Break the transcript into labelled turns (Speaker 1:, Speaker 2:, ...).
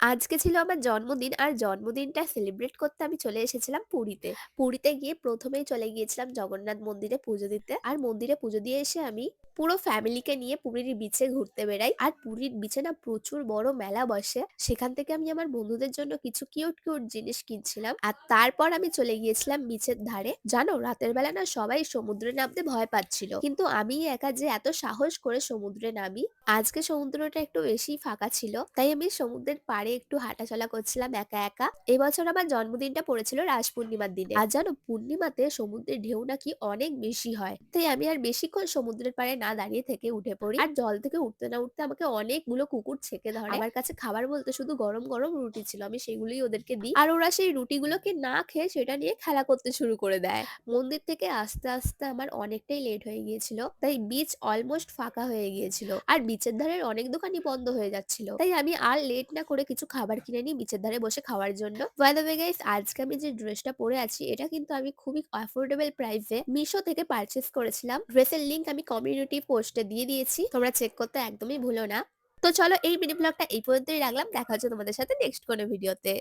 Speaker 1: আজকে ছিল আমার জন্মদিন আর জন্মদিনটা সেলিব্রেট করতে আমি চলে এসেছিলাম পুরীতে। পুরীতে গিয়ে প্রথমেই চলে গিয়েছিলাম জগন্নাথ মন্দিরে পুজো দিতে। আর মন্দিরে পুজো দিয়ে এসে আমি পুরো ফ্যামিলিকে নিয়ে পুরীর বিচে ঘুরতে বেড়াই। আর পুরীর বিচে না প্রচুর বড় মেলা বসে। সেখান থেকে আমি আমার বন্ধুদের জন্য কিছু কিউট, কিউট জিনিস কিনছিলাম। আর তারপর আমি চলে গিয়েছিলাম বিচের ধারে। জানো রাতের বেলা না সবাই সমুদ্রে নামতে ভয় পাচ্ছিল। কিন্তু আমি একা যে এত সাহস করে সমুদ্রে নামি। আজকে সমুদ্রটা একটু বেশিই ফাঁকা ছিল। তাই আমি সমুদ্রের পাড়ে একটু হাঁটাচলা করছিলাম একা, একা। এবছর আমার জন্মদিনটা পড়েছিল রাস পূর্ণিমার দিনে। আর জানো পূর্ণিমাতে সমুদ্রের ঢেউ নাকি অনেক বেশি হয়। তাই আমি আর বেশিক্ষণ সমুদ্রের পাড়ে না দাঁড়িয়ে থেকে উঠে পড়ি। আর জল থেকে উঠতে না উঠতে আমাকে অনেকগুলো কুকুর ছেকে ধরে। আমার কাছে খাবার বলতে শুধু গরম, গরম রুটি ছিল। আমি সেগুলোই ওদেরকে দিই। আর ওরা সেই রুটিগুলোকে না খেয়ে সেটা নিয়ে খেলা করতে শুরু করে দেয়। মন্দির থেকে আস্তে আস্তে আমার অনেকটাই লেট হয়ে গিয়েছিল। তাই বিচ অলমোস্ট ফাঁকা হয়ে গিয়েছিল। আর বিচের ধারের অনেক দোকানই বন্ধ হয়ে যাচ্ছিল। তাই আমি আর লেট না করে কিছু খাবার কিনে নিই বিচের ধারে বসে খাওয়ার জন্য। গাইস আজকে আমি যে ড্রেসটা পরে আছি এটা কিন্তু আমি খুবই অ্যাফোর্ডেবল প্রাইসে মিশো থেকে পারচেজ করেছিলাম। ড্রেসের লিঙ্ক আমি কমিউনিটি পোস্টে দিয়ে দিয়েছি। তোমরা চেক করতে একদমই ভুলো না। তো চলো এই মিনি ব্লগটা এই পর্যন্তই রাখলাম। দেখা হচ্ছে তোমাদের সাথে নেক্সট কোনো ভিডিওতে।